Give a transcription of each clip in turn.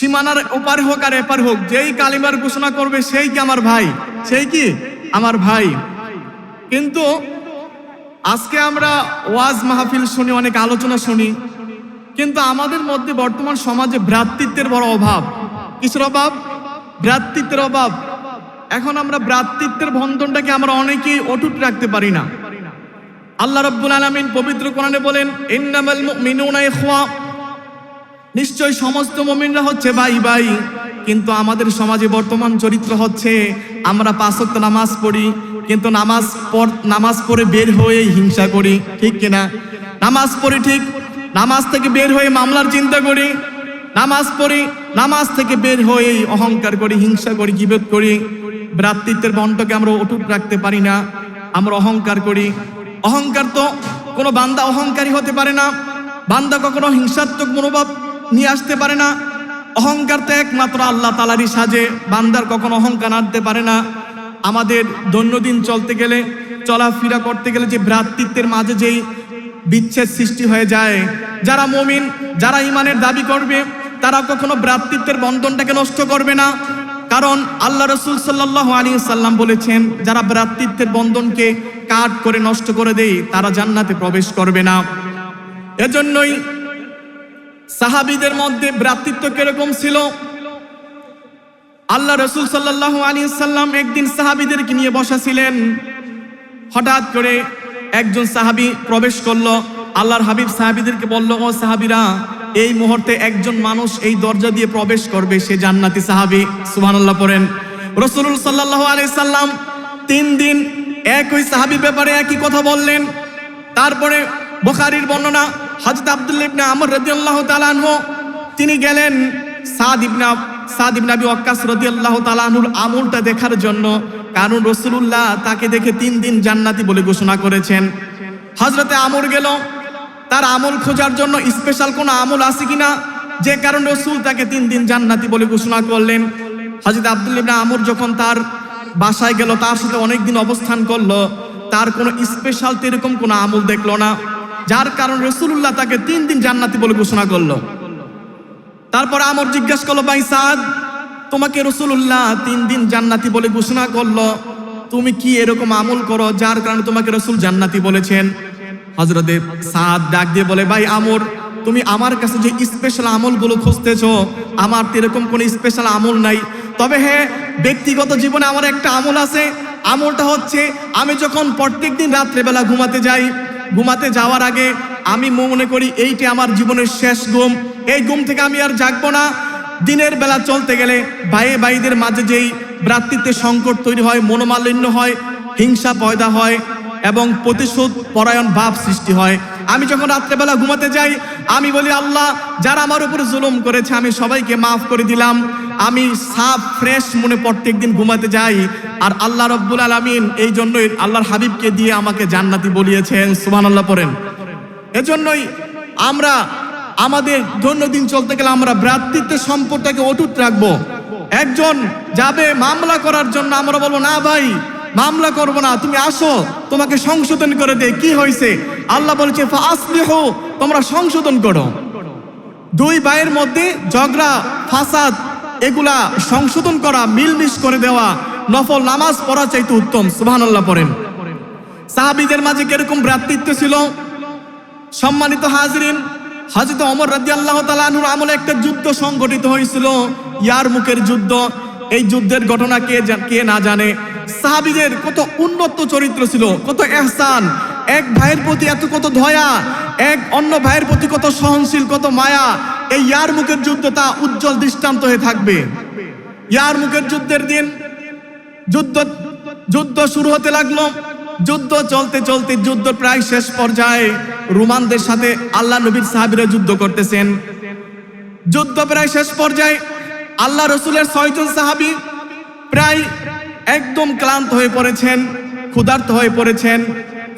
সীমানার ওপার হোক আর এপার হোক, যেই কালিমার ঘোষণা করবে সেই কি আমার ভাই? সেই কি? আমার ভাই। কিন্তু আজকে আমরা ওয়াজ মাহফিল শুনি, অনেক আলোচনা শুনি। কিন্তু আমাদের মধ্যে বর্তমান সমাজে ভ্রাতৃত্বের বড় অভাব। কিসের অভাব? ভ্রাতৃত্বের অভাব। এখন আমরা ভ্রাতৃত্বের বন্ধনটাকে আমরা অনেকেই অটুট রাখতে পারি না। আল্লাহ রব্বুল আলমিন পবিত্র কোরআনে বলেন, ইন্নামাল মুমিনুনা ইখওয়া। নিশ্চয় সমস্ত মমিনরা হচ্ছে ভাই ভাই, কিন্তু আমাদের সমাজে বর্তমান চরিত্র হচ্ছে আমরা পাঁচক্ত নামাজ পড়ি, কিন্তু নামাজ পর নামাজ পড়ে বের হয়ে হিংসা করি, ঠিক কিনা নামাজ পড়ি ঠিক, নামাজ থেকে বের হয়ে মামলার চিন্তা করি, নামাজ পড়ি, নামাজ থেকে বের হয়ে অহংকার করি, হিংসা করি, গিবত করি, ভ্রাতৃত্বের বন্টকে আমরা অটুট রাখতে পারি না, আমরা অহংকার করি। অহংকার তো কোনো বান্দা অহংকারী হতে পারে না, বান্দা কখনো হিংসাত্মক মনোভাব নিয়ে আসতে পারে না। অহংকার তো একমাত্র আল্লাহ তালারই সাজে। বান্দার কখনো অহংকার আনতে পারে না। আমাদের দৈনন্দিন চলতে গেলে, চলাফেরা করতে গেলে যে ভ্রাতৃত্বের মাঝে যেই বিচ্ছেদ সৃষ্টি হয়ে যায়, যারা মমিন, যারা ইমানের দাবি করবে, তারা কখনো ভ্রাতৃত্বের বন্ধনটাকে নষ্ট করবে না। কারণ আল্লাহ রসুল সাল্লাহ আলী সাল্লাম বলেছেন, যারা ভ্রাতৃত্বের বন্ধনকে কাট করে নষ্ট করে দেয়, তারা জান্নাতে প্রবেশ করবে না। এজন্যই সাহাবিদের মধ্যে ভ্রাতৃত্ব কীরকম ছিল? আল্লাহ রসুল সাল্লাহ আলী সাল্লাম একদিন সাহাবিদেরকে নিয়ে বসা ছিলেন। হঠাৎ করে একজন সাহাবি প্রবেশ করল। আল্লাহর হাবিব সাহাবিদেরকে বলল, ও সাহাবিরা, এই মুহূর্তে একজন মানুষ এই দরজা দিয়ে প্রবেশ করবে, সে জান্নাতি সাহাবি। সুবহানাল্লাহ পড়েন। রসুল সাল্লাহ আলি সাল্লাম তিন দিন একই সাহাবি ব্যাপারে একই কথা বললেন। তারপরে বোখারির বর্ণনা হযরত আব্দুল্লাহ ইবনে আমর রাদিয়াল্লাহু তাআলা আনহু, তিনি গেলেন সাদ ইবনে সাদ ইবনে আবি ওয়াক্কাস রাদিয়াল্লাহু তাআলা আনহুর আমলটা দেখার জন্য। কারণ রাসূলুল্লাহ তাকে দেখে তিন দিন জান্নাতি বলে ঘোষণা করেছেন। হযরতে আমর গেল, তার আমল খোঁজার জন্য স্পেশাল কোনো আমল আছে কিনা? যে কারণ রসুল তাকে তিন দিন জান্নাতি বলে ঘোষণা করলেন। হযরত আব্দুল্লাহ ইবনে আমর যখন তার বাসায় গেল, তার সাথে অনেক দিন অবস্থান করল, তার কোনো স্পেশাল এরকম কোনো আমল দেখল না। যার কারণ রসুল্লাহ তাকে তিন দিন জান্নাতি বলে ঘোষণা করল। তারপর আমর জিজ্ঞেস করল, ভাই সাদ, তোমাকে রসুল্লাহ তিন দিন জান্নাতি বলে ঘোষণা করল। তুমি কি এরকম আমল করো যার কারণে তোমাকে রসুল জান্নাতি বলেছেন? হজরতে সাদ ডাক দিয়ে বলে, ভাই আমর, তুমি আমার কাছে যে স্পেশাল আমলগুলো খুঁজতেছো, আমার তো এরকম কোনো স্পেশাল আমল নাই। তবে হ্যাঁ ব্যক্তিগত জীবনে আমার একটা আমল আছে। আমলটা হচ্ছে, আমি যখন প্রত্যেকদিন রাত্রেবেলা ঘুমাতে যাই ঘুমাতে যাওয়ার আগে আমি মনে করি এইটি আমার জীবনের শেষ ঘুম। এই ঘুম থেকে আমি আর জাগবো না। দিনের বেলা চলতে গেলে ভাইয়ে ভাইদের মাঝে যেই ভ্রাতৃত্বের সংকট তৈরি হয়, মনোমালিন্য হয়, হিংসা পয়দা হয় এবং প্রতিশোধ পরায়ণ ভাব সৃষ্টি হয়। আমি যখন রাত্রেবেলা ঘুমাতে যাই, আমি বলি, আল্লাহ, যারা আমার উপরে জুলুম করেছে, আমি সবাইকে মাফ করে দিলাম। আমি সাফ ফ্রেশ মনে প্রত্যেক দিন ঘুমাতে যাই। আর আল্লাহ রব্বুল আলমিন এই জন্যই আল্লাহর হাবিবকে দিয়ে আমাকে জান্নাতি বলিয়েছেন। সুবান আল্লাহ পড়েন। এজন্যই আমরা, আমাদের দৈনন্দিন চলতে গেলে আমরা ভ্রাতৃত্বের সম্পর্কটাকে অটুট রাখব। একজন যাবে মামলা করার জন্য আমরা বলব, না ভাই, মামলা করব না, তুমি আসো, তোমাকে সংশোধন করে দে কি হয়েছে? আল্লাহ বলেছে তোমরা সংশোধন করো। দুই ভাইয়ের মধ্যে ঝগড়া, ফাসাদ এগুলা সংশোধন করা, মিলমিশ করে দেওয়া, নফল নামাজ পড়া চাইতে উত্তম, সুবহানাল্লাহ পড়েন। সাহাবিদের মাঝে কীরকম ভ্রাতৃত্ব ছিল? সম্মানিত হাজরিন হাজরত অমর রাজি আল্লাহ তালুর আমলে একটা যুদ্ধ সংগঠিত হয়েছিল, ইয়ার মুখের যুদ্ধ। এই যুদ্ধের ঘটনা কে কে না জানে? সাহাবিদের কত উন্নত চরিত্র ছিল, কত এহসান। এক ভাইয়ের প্রতি এত কত ধয়া এক অন্য ভাইয়ের প্রতি কত সহনশীল, কত মায়া। এই ইয়ার মুখের যুদ্ধ তা উজ্জ্বল দৃষ্টান্ত হয়ে থাকবে। ইয়ার মুখের যুদ্ধের দিন যুদ্ধ যুদ্ধ শুরু হতে লাগল। যুদ্ধ চলতে চলতে যুদ্ধ প্রায় শেষ পর্যায়ে রোমানদের সাথে আল্লাহ নবীর সাহাবিরা যুদ্ধ করতেছেন। যুদ্ধ প্রায় শেষ পর্যায়ে আল্লাহ রসুলের ছয়জন সাহাবি প্রায় একদম ক্লান্ত হয়ে পড়েছেন, ক্ষুধার্ত হয়ে পড়েছেন।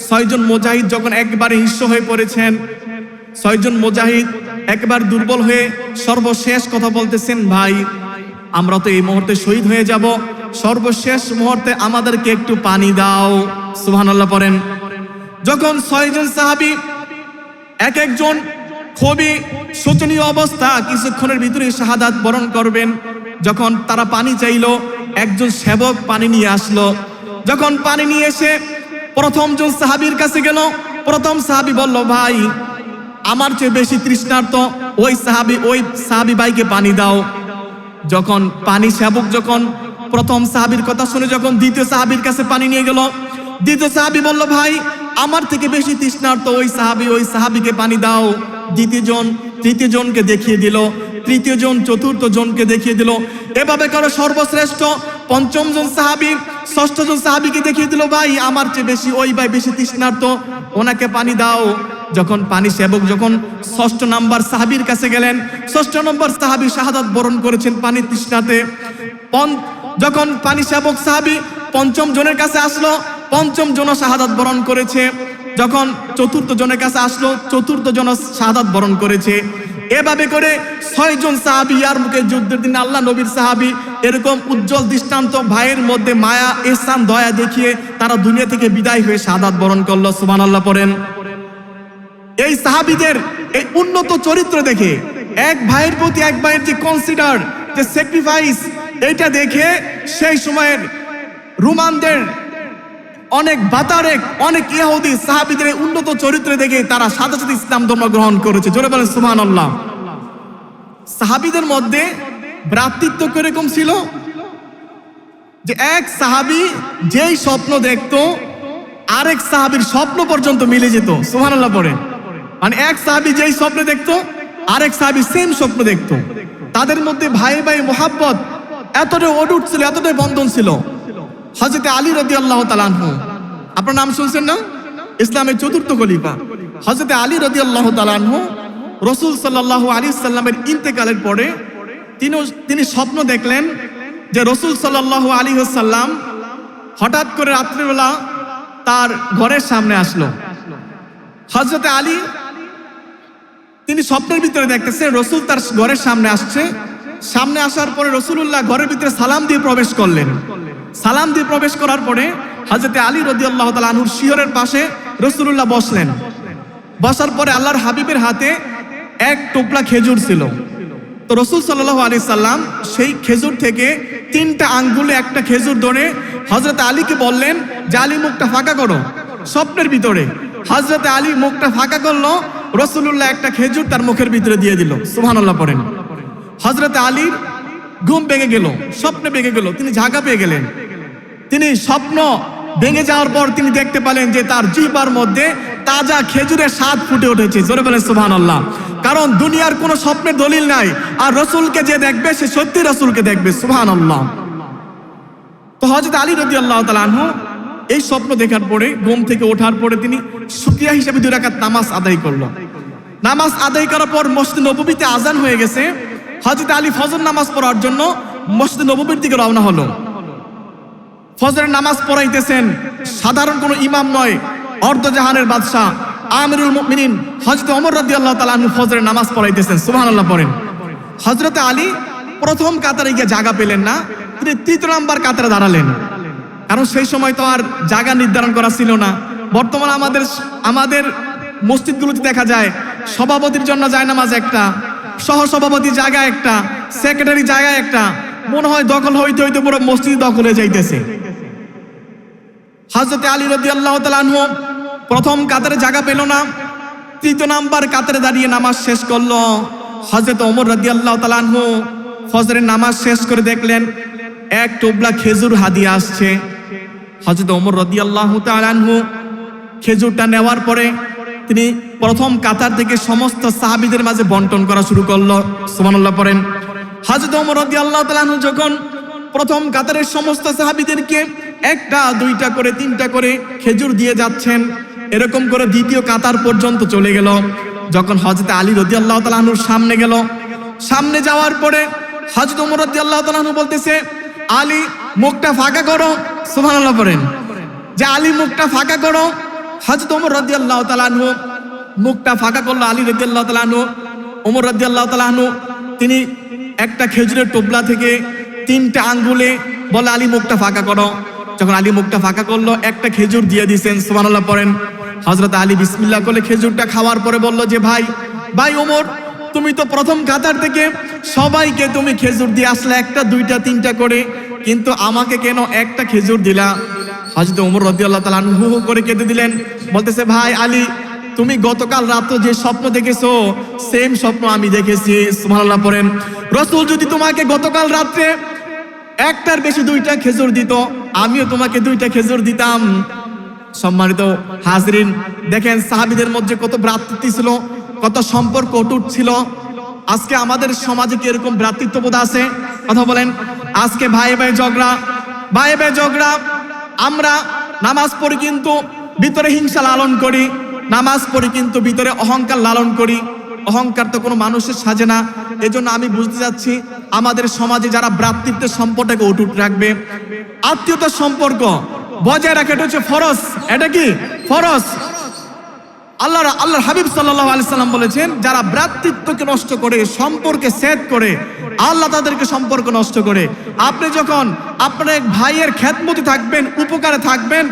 ছয়জন মোজাহিদ যখন একবারে হিস্য হয়ে পড়েছেন, ছয়জন মুজাহিদ একবার দুর্বল হয়ে সর্বশেষ কথা বলতেছেন, ভাই, আমরা তো এই মুহূর্তে শহীদ হয়ে যাব। সর্বশেষ মুহূর্তে আমাদেরকে একটু পানি দাও। সুবহানাল্লাহ পড়েন। যখন ছয়জন সাহাবি, এক একজন খুবই শোচনীয় অবস্থা, কিছুক্ষণের ভিতরে শাহাদাত বরণ করবেন। যখন তারা পানি চাইলো, একজন সেবক পানি নিয়ে আসলো। যখন পানি নিয়ে এসে প্রথম জন সাহাবীর কাছে গেল, প্রথম সাহাবী বলল, ভাই আমার চেয়ে বেশি তৃষ্ণার্ত ওই সাহাবি ওই সাহাবি ভাইকে পানি দাও। যখন পানি সেবক যখন প্রথম সাহাবির কথা শুনে যখন দ্বিতীয় সাহাবির কাছে পানি নিয়ে গেল, দ্বিতীয় সাহাবি বলল, ভাই, আমার থেকে বেশি তৃষ্ণার্ত ওই সাহাবি, ওই সাহাবিকে পানি দাও। দ্বিতীয় জন তৃতীয় জনকে দেখিয়ে দিল তৃতীয় জন চতুর্থ জনকে দেখিয়ে দিল। এভাবে করে সর্বশ্রেষ্ঠ পঞ্চম জন সাহাবি, ষষ্ঠ জন সাহাবিকে দেখিয়ে দিল, ভাই, আমার চেয়ে বেশি, ওই ভাই বেশি তৃষ্ণার্ত, ওনাকে পানি দাও। যখন পানি সেবক যখন ষষ্ঠ নাম্বার সাহাবির কাছে গেলেন, ষষ্ঠ নম্বর সাহাবি শাহাদাত বরণ করেছেন পানি তৃষ্ণাতে। যখন পানি সেবক সাহাবি পঞ্চম জনের কাছে আসলো, পঞ্চম জন শাহাদাত বরণ করেছে। যখন চতুর্থ জনের কাছে আসলো, চতুর্থ জন শাহাদাত বরণ করেছে। এভাবে করে ছয়জন সাহাবি আর মুখে যুদ্ধের দিন আল্লাহ নবীর সাহাবি এরকম উজ্জ্বল দৃষ্টান্ত, ভাইয়ের মধ্যে মায়া এসান দয়া দেখিয়ে তারা দুনিয়া থেকে বিদায় হয়ে শাহাদাত বরণ করল। সুমান আল্লাহ পড়েন। এই সাহাবিদের এই উন্নত চরিত্র দেখে, এক ভাইয়ের প্রতি এক ভাইয়ের যে কনসিডার যে স্যাক্রিফাইস এটা দেখে সেই সময়ের রোমানদের অনেক বাতারেক, অনেক ইহুদি সাহাবিদের উন্নত চরিত্রে দেখে তারা সাথে সাথে ইসলাম ধর্ম গ্রহণ করেছে। জোরে বলেন সুবহান আল্লাহ সাহাবিদের মধ্যে ভ্রাতৃত্ব কীরকম ছিল? যে এক সাহাবি যেই স্বপ্ন দেখতো, আরেক সাহাবির স্বপ্ন পর্যন্ত মিলে যেত। সুবহানাল্লাহ পড়ে। মানে এক সাহাবি যেই স্বপ্ন দেখতো, আরেক সাহাবি সেম স্বপ্ন দেখতো। তাদের মধ্যে ভাই ভাই মোহাব্বত এতটাই অডুট ছিল, এতটাই বন্ধন ছিল। হজরতে আলী রদি আল্লাহ তালানহু আপনার নাম শুনছেন না? ইসলামের চতুর্থ খলিফা। হজরতে আলী রদি আল্লাহ তালানহু রসুল সাল্লাহ আলী সাল্লামের ইন্তেকালের পরে তিনি তিনি স্বপ্ন দেখলেন যে রসুল সাল্লাহ আলী সাল্লাম হঠাৎ করে রাত্রিবেলা তার ঘরের সামনে আসলো। হজরতে আলী তিনি স্বপ্নের ভিতরে দেখতেছেন, রসুল তার ঘরের সামনে আসছে। সামনে আসার পরে রসুল্লাহ ঘরের ভিতরে সালাম দিয়ে প্রবেশ করলেন। সালাম দিয়ে প্রবেশ করার পরে হজরতে আলী রদি আল্লাহ আনুর শিহরের পাশে রসুল্লাহ বসলেন। বসার পরে আল্লাহর হাবিবের হাতে এক টোপলা খেজুর ছিল। তো রসুল সাল্লাহ আলি সাল্লাম সেই খেজুর থেকে তিনটা আঙ্গুলে একটা খেজুর ধরে হজরত আলীকে বললেন, যে আলী মুখটা ফাঁকা করো, স্বপ্নের ভিতরে। হজরত আলী মুখটা ফাঁকা করল রসুল্লাহ একটা খেজুর তার মুখের ভিতরে দিয়ে দিল। সুবহানাল্লাহ পড়েন। হজরত আলীর ঘুম ভেঙে গেল, স্বপ্নে ভেঙে গেল, তিনি ঝাঁকা পেয়ে গেলেন। তিনি স্বপ্ন ভেঙে যাওয়ার পর তিনি দেখতে পেলেন যে তার জিহ্বার মধ্যে তাজা খেজুরের স্বাদ ফুটে উঠেছে। জোরে বলে সুবহান আল্লাহ কারণ দুনিয়ার কোনো স্বপ্নের দলিল নাই, আর রসুলকে যে দেখবে, সে সত্যি রসুলকে দেখবে। সুবহান আল্লাহ তো হজরত আলী রদি আল্লাহ তালানহ এই স্বপ্ন দেখার পরে, ঘুম থেকে ওঠার পরে তিনি শুক্রিয়া হিসেবে দুই রাকাত নামাজ আদায় করল। নামাজ আদায় করার পর মসজিদ নবীতে আজান হয়ে গেছে। হজরত আলী ফজর নামাজ পড়ার জন্য মসজিদ নবীর দিকে রওনা হলো। ফজরের নামাজ পড়াইতেছেন সাধারণ কোনো ইমাম নয়, অর্ধজাহানের বাদশাহ আমিরুল মুমিনিন। হজরত ওমর রাদি আল্লাহ তালু ফজরের নামাজ পড়াইতেছেন, সুবহানাল্লাহ পড়েন। হজরতে আলী প্রথম কাতারে গিয়ে জায়গা পেলেন না, তিনি তৃতীয় নাম্বার কাতারে দাঁড়ালেন। কারণ সেই সময় তো আর জায়গা নির্ধারণ করা ছিল না। বর্তমানে আমাদের আমাদের মসজিদগুলোতে দেখা যায়, সভাপতির জন্য যায় নামাজ একটা সহ সভাপতি জায়গা একটা, সেক্রেটারি জায়গা একটা। মনে হয় দখল হইতে হইতে পুরো মসজিদ দখল হয়ে যাইতেছে। হজরত আলী রদি আল্লাহ তালানহ প্রথম কাতারে জায়গা পেল না, তৃতীয় নাম্বার কাতারে দাঁড়িয়ে নামাজ শেষ করল। হজরত ওমর রদি আল্লাহ তালানহ ফজরের নামাজ শেষ করে দেখলেন, এক টোবলা খেজুর হাদিয়ে আসছে। হজরত ওমর রদি আল্লাহ খেজুরটা নেওয়ার পরে তিনি প্রথম কাতার থেকে সমস্ত সাহাবিদের মাঝে বন্টন করা শুরু করল। সুমানুল্লাহ পড়েন। হজরত ওমর রদি আল্লাহ তালানহু যখন প্রথম কাতারের সমস্ত সাহাবিদেরকে একটা, দুইটা করে, তিনটা করে খেজুর দিয়ে যাচ্ছেন, এরকম করে দ্বিতীয় কাতার পর্যন্ত চলে গেল। যখন হজরত আলী রদি আল্লাহ তালাহনুর সামনে গেল, সামনে যাওয়ার পরে হজরত উমর রদি আল্লাহ তালাহনু বলতেছে, আলী মুখটা ফাঁকা করো, সুবহানাল্লাহ পড়েন। যে আলী মুখটা ফাঁকা করো হজরত উমর রদি আল্লাহ তালাহনু মুখটা ফাঁকা করল আলী রদি আল্লাহ তালাহনু ওমর রদি আল্লাহ তালাহনু তিনি একটা খেজুরের টোপলা থেকে তিনটা আঙ্গুলে বলে, আলী মুখটা ফাঁকা করো। যখন আলী মুখটা ফাঁকা করল, একটা খেজুর দিয়ে দিছেন, সুবহানাল্লাহ পড়েন। হজরত আলী বিসমিল্লাহ করলে খেজুরটা খাওয়ার পরে বলল যে, ভাই ভাই ওমর, তুমি তো প্রথম কাতার থেকে সবাইকে তুমি খেজুর দিয়ে আসলে, একটা, দুইটা, তিনটা করে কিন্তু আমাকে কেন একটা খেজুর দিলা? হজরত ওমর আল্লাহ তালা হু হু করে কেঁদে দিলেন। বলতেছে, ভাই আলী, তুমি গতকাল রাত্রে যে স্বপ্ন দেখেছ সেম স্বপ্ন আমি দেখেছি। সুবহানাল্লাহ, পড়েন। রসুল যদি তোমাকে গতকাল রাত্রে একটার বেশি দুইটা খেজুর দিত, আমিও তোমাকে দুইটা খেজুর দিতাম। সম্মানিত হাজরিন, দেখেন সাহাবিদের মধ্যে কত ভ্রাতৃত্ব ছিল, কত সম্পর্ক অটুট ছিল। আজকে আমাদের সমাজে কি এরকম ভ্রাতৃত্ববোধ আছে? কথা বলেন। আজকে ভাই ভাই ঝগড়া, ভাই ভাই ঝগড়া। আমরা নামাজ পড়ি কিন্তু ভিতরে হিংসা লালন করি, নামাজ পড়ি কিন্তু ভিতরে অহংকার লালন করি। অহংকার তো কোনো মানুষের সাজে না। এজন্য আমি বুঝতে যাচ্ছি আমাদের সমাজে যারা ভ্রাতৃত্বের সম্পর্কটাকে অটুট রাখবে, আত্মীয়তার সম্পর্ক বজায় রাখা, এটা হচ্ছে ফরজ। এটা কি? ফরজ। আল্লাহ আল্লাহ হাবিব সাল্লাহ সাল্লাম বলেছেন, যারা ভ্রাতৃত্বকে নষ্ট করে, সম্পর্কে সেদ করে, আল্লাহ তাদেরকে সম্পর্ক নষ্ট করে। আপনি যখন আপনার এক ভাইয়ের খ্যাতমতি থাকবেন, উপকারে থাকবেন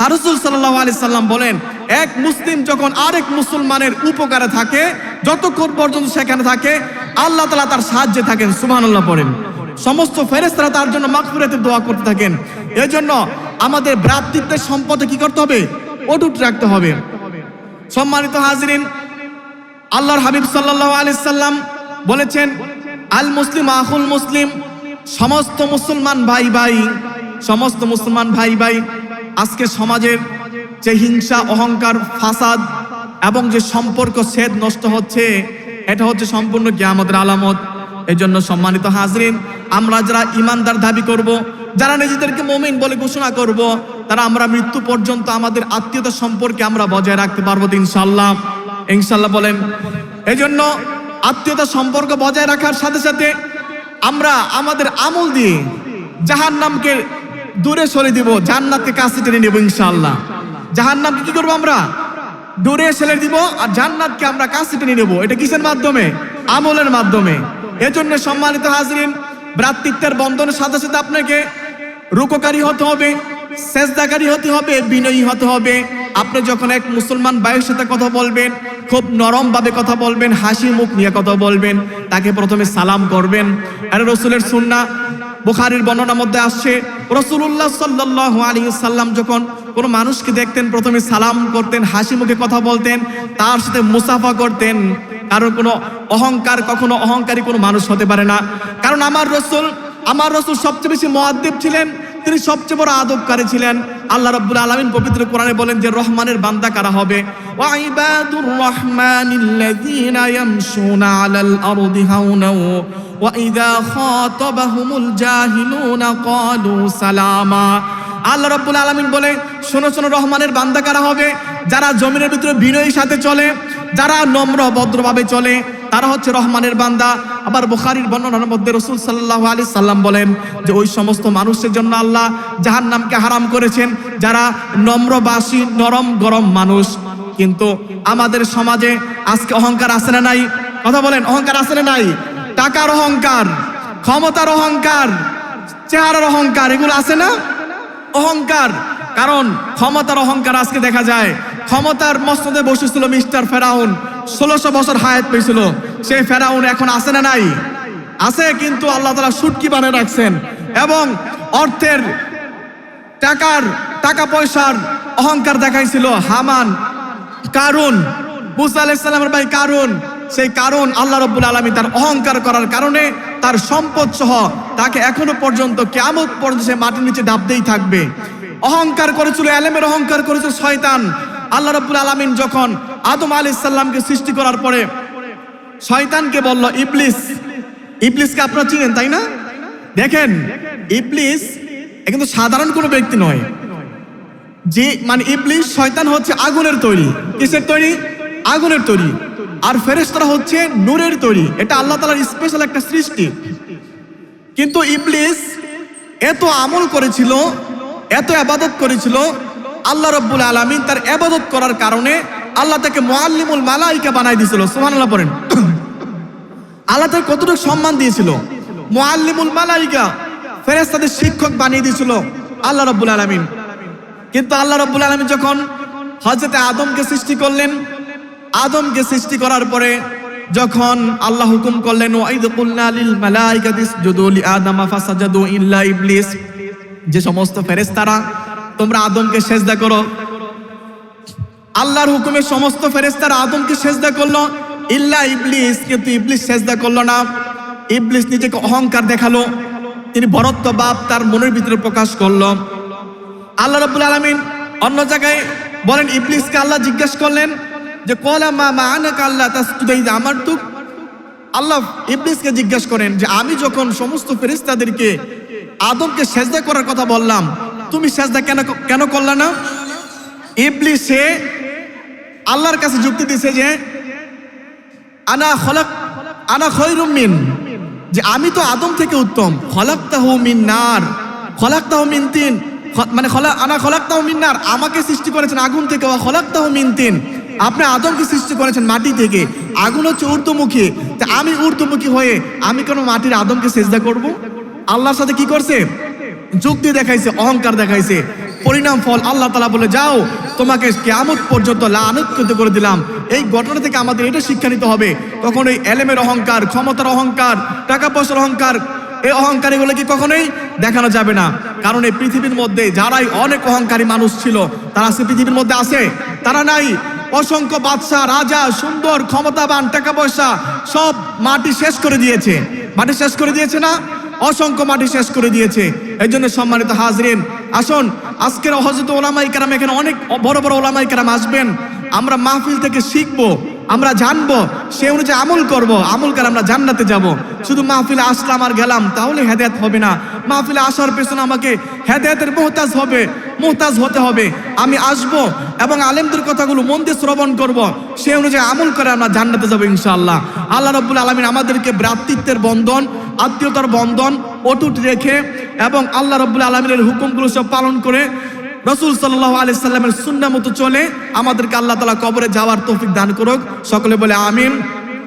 হারসুল সাল্লাহ আলি সাল্লাম বলেন, এক মুসলিম যখন আরেক মুসলমানের উপকারে থাকে, যতক্ষণ পর্যন্ত সেখানে থাকে, আল্লাহ তালা তার সাহায্যে থাকেন সুবহান আল্লাহ পড়েন। সমস্ত ফেরেস্তারা তার জন্য মাগফিরাতের দোয়া করতে থাকেন। এজন্য আমাদের ভ্রাতৃত্বের সম্পদে কি করতে হবে? অটুট রাখতে হবে। সম্মানিত হাজরিন, আল্লাহর হাবিব সাল্লাহ আলি সাল্লাম বলেছেন, আল মুসলিম আহুল মুসলিম, সমস্ত মুসলমান ভাই ভাই, সমস্ত মুসলমান ভাই ভাই, আজকে সমাজের যে হিংসা, অহংকার, ফাসাদ এবং যে সম্পর্ক সেদ নষ্ট হচ্ছে, এটা হচ্ছে সম্পূর্ণ আমাদের আলামত। এজন্য সম্মানিত হাজরিন, আমরা যারা ইমানদার দাবি করব যারা নিজেদেরকে মোমিন বলে ঘোষণা করব, তারা আমরা মৃত্যু পর্যন্ত আমাদের আত্মীয়তা সম্পর্কে আমরা বজায় রাখতে পারব ইনশাল্লাহ ইনশাল্লাহ বলেন এই জন্য আত্মীয়তা সম্পর্ক বজায় রাখার সাথে সাথে আমরা আমাদের আমল দিয়ে জাহান নামকে দূরে সরে দিব, জান্নাতকে কাছে টেনে নেব ইনশাল্লাহ জাহান নামকে কি করব আমরা? দূরে ছেড়ে দিব আর জান্নাতকে আমরা কাছে টেনে নেব। এটা কিসের মাধ্যমে? আমলের মাধ্যমে। এজন্য সম্মানিত হাজরিন, ভ্রাতৃত্বের বন্ধনের সাথে সাথে আপনাকে রুককারী হতে হবে, সেজদাকারী হতে হবে, বিনয়ী হতে হবে। আপনি যখন এক মুসলমান ভাইয়ের সাথে কথা বলবেন, খুব নরম ভাবে কথা বলবেন, হাসি মুখ নিয়ে কথা বলবেন, তাকে প্রথমে সালাম করবেন। আর রসুলের সুন্না বুখারির বর্ণনার মধ্যে আসছে রসুল্লাহ সাল্লাহ আলী সাল্লাম যখন কোনো মানুষকে দেখতেন, প্রথমে সালাম করতেন, হাসি মুখে কথা বলতেন, তার সাথে মুসাফা করতেন। কারণ কোনো অহংকার, কখনো অহংকারী কোনো মানুষ হতে পারে না। কারণ আমার রসুল আমার রসুল সবচেয়ে বেশি মহাদ্দেব ছিলেন তিনি সবচেয়ে বড় আদবকারী ছিলেন। আল্লাহ রাব্বুল আলামিন পবিত্র কোরআনে বলেন যে, রহমানের বান্দা কারা হবে? ওয়াইবাদুর রহমানিল্লাযীনা ইয়ামশুনা আলাল আরদি হাওনা ওয়া ইযা খাতাবাহুমুল জাহিলুনা ক্বালু সালামা। আল্লাহ রাব্বুল আলামিন বলে, শোনো শোনো, রহমানের বান্দা কারা হবে? যারা জমিনের ভিতরে বিনয়ীর সাথে চলে, যারা নম্র ভদ্রভাবে চলে তারা হচ্ছে রহমানের বান্দা। আবার বুখারির বর্ণনার মধ্যে রসুল সাল্লাহ আলী সাল্লাম বলেন যে ওই সমস্ত মানুষের জন্য আল্লাহ জাহান নামকে হারাম করেছেন, যারা নম্রবাসী, নরম গরম মানুষ। কিন্তু আমাদের সমাজে আজকে অহংকার আছে না নাই? কথা বলেন, অহংকার আছে না নাই? টাকার অহংকার, ক্ষমতার অহংকার, চেহারার অহংকার, এগুলো আছে না? অহংকার। কারণ ক্ষমতার অহংকার আজকে দেখা যায়। ক্ষমতার মস্তদে বসেছিল মিস্টার ফেরাউন। ষোলোশো বছর হায়াত পেয়েছিল। সেই ফেরাউন এখন আছে না নাই? আছে, কিন্তু আল্লাহ তালা সুটকি বানিয়ে রাখছেন এবং অর্থের টাকার, টাকা পয়সার অহংকার দেখাইছিল। হামান, কারুন, মুসা আলাইসাল্লামের ভাই কারুন, সেই কারণ আল্লাহ রব্বুল আলমী তার অহংকার করার কারণে তার সম্পদ সহ তাকে এখনও পর্যন্ত কেমন পর্যন্ত সে মাটির নিচে ডাবতেই থাকবে। অহংকার করেছিল, এলেমের অহংকার করেছিল শয়তান। আল্লাহ রব্বুল আলমিন যখন আদম আলি সাল্লামকে সৃষ্টি করার পরে শয়তানকে বলল, ইবলিস, ইবলিসকে আপনারা চিনেন, তাই না? দেখেন, ইবলিস এ কিন্তু সাধারণ কোনো ব্যক্তি নয়। যে মানে ইবলিস শয়তান হচ্ছে আগুনের তৈরি। কিসের তৈরি? আগুনের তৈরি। আর ফেরেশতারা হচ্ছে নূরের তৈরি। এটা আল্লাহ তালার স্পেশাল একটা সৃষ্টি। কিন্তু ইবলিস এত আমল করেছিল, এত আবাদত করেছিল, আল্লাহ রব্বুল আলমিন তার আবাদত করার কারণে আল্লাহ তাকে মোয়াল্লিমুল মালাইকা বানাই দিয়েছিল, সুবহানাল্লাহ পড়েন। আল্লাহ তাকে কতটুকু সম্মান দিয়েছিল? মোয়াল্লিমুল মালাইকা, ফেরেশতাদের শিক্ষক বানিয়ে দিয়েছিল আল্লাহ রব্বুল আলমিন। কিন্তু আল্লাহ রব্বুল আলমিন যখন হজরতে আদমকে সৃষ্টি করলেন, আদমকে সৃষ্টি করার পরে যখন আল্লাহ হুকুম করলেন যে সমস্ত ফেরেশতারা, তোমরা আদমকে সেজদা করো আল্লাহর হুকুমে সমস্ত ফেরেশতারা আদমকে সেজদা করল। ইল্লা ইবলিস কিন্তু ইবলিস সেজদা করল না। ইবলিস নিজেকে অহংকার দেখাল। তিনি বরত্ব বাপ তার মনের ভিতরে প্রকাশ করল। আল্লাহ রাব্বুল আলামিন অন্য জায়গায় বলেন, ইবলিসকে আল্লাহ জিজ্ঞেস করলেন যে, কলা মা মা আনাকা আল্লাহ তাসজুদাই আমার তো আল্লাহ ইবলিসকে জিজ্ঞেস করেন যে, আমি যখন সমস্ত ফেরেশতাদেরকে আদমকে সেজদা করার কথা বললাম, তুমি সেজদা কেন কেন করলে না? ইবলিসে আল্লাহর কাছে যুক্তি দিছে যে, আনা খলাক, আনা খৈরুম মিন। যে আমি তো আদম থেকে উত্তম। খলাক তাহু মিন নার। খলাক তাহু মিন তিন। মানে খলা, আনা খলাক তাহু মিন নার। আমাকে সৃষ্টি করেছেন আগুন থেকে। ও খলাক তাহু মিন তিন। আপনি আদমকে সৃষ্টি করেছেন মাটি থেকে। আগুন হচ্ছে ঊর্ধ্বমুখী। তা আমি ঊর্ধ্বমুখী হয়ে আমি কোনো মাটির আদমকে সেজদা করব? আল্লাহর সাথে কি করছে? যুক্তি দেখাইছে, অহংকার দেখাইছে। পরিণাম ফল আল্লাহ তালা বলে, যাও, তোমাকে কেয়ামত পর্যন্ত লানত করে দিলাম। এই ঘটনা থেকে আমাদের এটা শিক্ষা নিতে হবে কখনোই এলেমের অহংকার, ক্ষমতার অহংকার, টাকা পয়সার অহংকার, এই অহংকারী কি কখনোই দেখানো যাবে না। কারণ এই পৃথিবীর মধ্যে যারাই অনেক অহংকারী মানুষ ছিল, তারা সে পৃথিবীর মধ্যে আছে। তারা নাই। অসংখ্য বাদশাহ, রাজা, সুন্দর, ক্ষমতাবান, টাকা পয়সা, সব মাটি শেষ করে দিয়েছে। মাটি শেষ করে দিয়েছে না? অসংখ্য মাটি শেষ করে দিয়েছে। এই জন্য সম্মানিত হাজরিন, আসুন আজকের হজরত ওলামাই কারাম এখানে অনেক বড় বড় ওলামাই কারাম আসবেন। আমরা মাহফিল থেকে শিখব, আমরা জানব, সে অনুযায়ী আমল করব, আমল করে আমরা জান্নাতে যাব। শুধু মাহফিলে আসলাম আর গেলাম, তাহলে হেদায়ত হবে না। মাহফিলে আসার পেছনে আমাকে হেদায়তের মোহতাজ হবে, মোহতাজ হতে হবে। আমি আসব এবং আলেমদের কথাগুলো মন দিয়ে শ্রবণ করব। সে অনুযায়ী আমল করে আমরা জান্নাতে যাব ইনশাআল্লাহ। আল্লাহ রব্বুল আলমিন আমাদেরকে ভ্রাতৃত্বের বন্ধন, আত্মীয়তার বন্ধন, অটুট রেখে এবং আল্লাহ রব্বুল আলমিনের হুকুমগুলো সব পালন করে রসুল সাল্লাহ আলি সাল্লামের সুন্না মতো চলে। আমাদেরকে আল্লাহ তালা কবরে যাওয়ার তৌফিক দান করুক। সকলে বলে আমিন।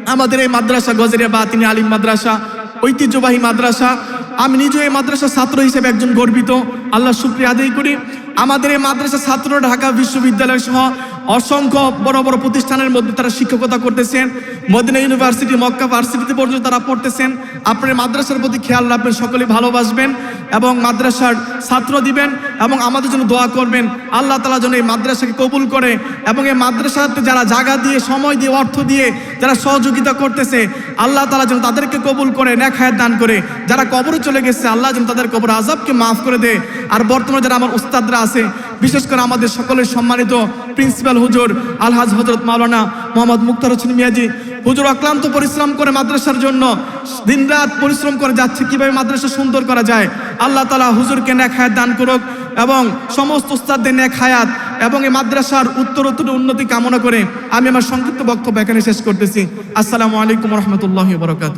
আমাদের এই মাদ্রাসা গজরিয়া বা তিনি আলিম মাদ্রাসা, ঐতিহ্যবাহী মাদ্রাসা। আমি নিজে এই মাদ্রাসার ছাত্র হিসেবে একজন গর্বিত। আল্লাহ শুক্রিয়া আদায় করি। আমাদের এই মাদ্রাসা ছাত্র ঢাকা বিশ্ববিদ্যালয় সহ অসংখ্য বড় বড় প্রতিষ্ঠানের মধ্যে তারা শিক্ষকতা করতেছেন। মদিনা ইউনিভার্সিটি, মক্কা ভার্সিটিতে পর্যন্ত তারা পড়তেছেন। আপনার মাদ্রাসার প্রতি খেয়াল রাখবেন সকলে ভালোবাসবেন এবং মাদ্রাসার ছাত্র দিবেন এবং আমাদের জন্য দোয়া করবেন। আল্লাহ তালা যেন এই মাদ্রাসাকে কবুল করে এবং এই মাদ্রাসাতে যারা জায়গা দিয়ে, সময় দিয়ে, অর্থ দিয়ে যারা সহযোগিতা করতেছে, আল্লাহ তালা যেন তাদেরকে কবুল করে ন্যাখায়াত দান করে। যারা কবরে চলে গেছে, আল্লাহ যেন তাদের কবর আজাবকে মাফ করে দেয়। আর বর্তমানে যারা আমার উস্তাদরা আছে বিশেষ করে আমাদের সকলের সম্মানিত প্রিন্সিপাল হুজুর আলহাজ হজরত মাওলানা মোহাম্মদ মুক্তার হোসেন মিয়াজি। হুজুর অক্লান্ত পরিশ্রম করে মাদ্রাসার জন্য দিনরাত পরিশ্রম করে যাচ্ছে, কীভাবে মাদ্রাসা সুন্দর করা যায়। আল্লাহ তালা হুজুরকে ন্যাক হায়াত দান করুক এবং সমস্ত উস্তাদদের ন্যাক হায়াত এবং এই মাদ্রাসার উত্তরোত্তর উন্নতি কামনা করে আমি আমার সংক্ষিপ্ত বক্তব্য এখানে শেষ করতেছি। আসসালামু আলাইকুম রহমতুল্লাহ বরকাত